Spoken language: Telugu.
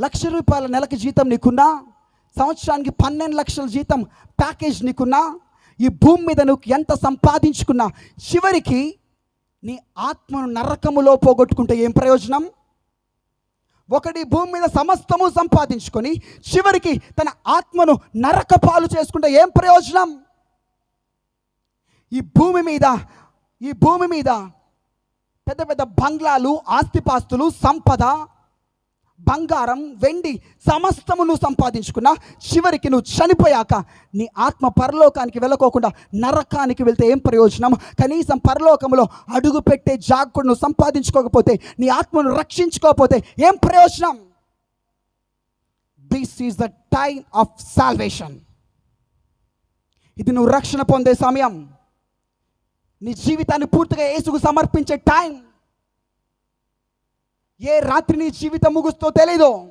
లక్ష రూపాయల నెలకి జీతం నీకున్నా సంవత్సరానికి పన్నెండు లక్షల జీతం ప్యాకేజ్ నీకున్నా ఈ భూమి మీద నువ్వు ఎంత సంపాదించుకున్నా చివరికి నీ ఆత్మను నరకములో పోగొట్టుకుంటే ఏం ప్రయోజనం? ఒకటి భూమి మీద సమస్తము సంపాదించుకొని చివరికి తన ఆత్మను నరకపాలు చేసుకుంటే ఏం ప్రయోజనం? ఈ భూమి మీద ఈ భూమి మీద పెద్ద పెద్ద బంగ్లాలు ఆస్తిపాస్తులు సంపద బంగారం వెండి సమస్తము నువ్వు సంపాదించుకున్నా చివరికి నువ్వు చనిపోయాక నీ ఆత్మ పరలోకానికి వెళ్ళకోకుండా నరకానికి వెళ్తే ఏం ప్రయోజనం? కనీసం పరలోకంలో అడుగు పెట్టే జాగ్రత్త నువ్వు సంపాదించుకోకపోతే నీ ఆత్మను రక్షించుకోకపోతే ఏం ప్రయోజనం? This is the time of salvation ఇది నువ్వు రక్షణ పొందే సమయం. నీ జీవితాన్ని పూర్తిగా యేసుకు సమర్పించే టైం ఏ రాత్రి నీ జీవితం ముగుస్తో తెలీదు?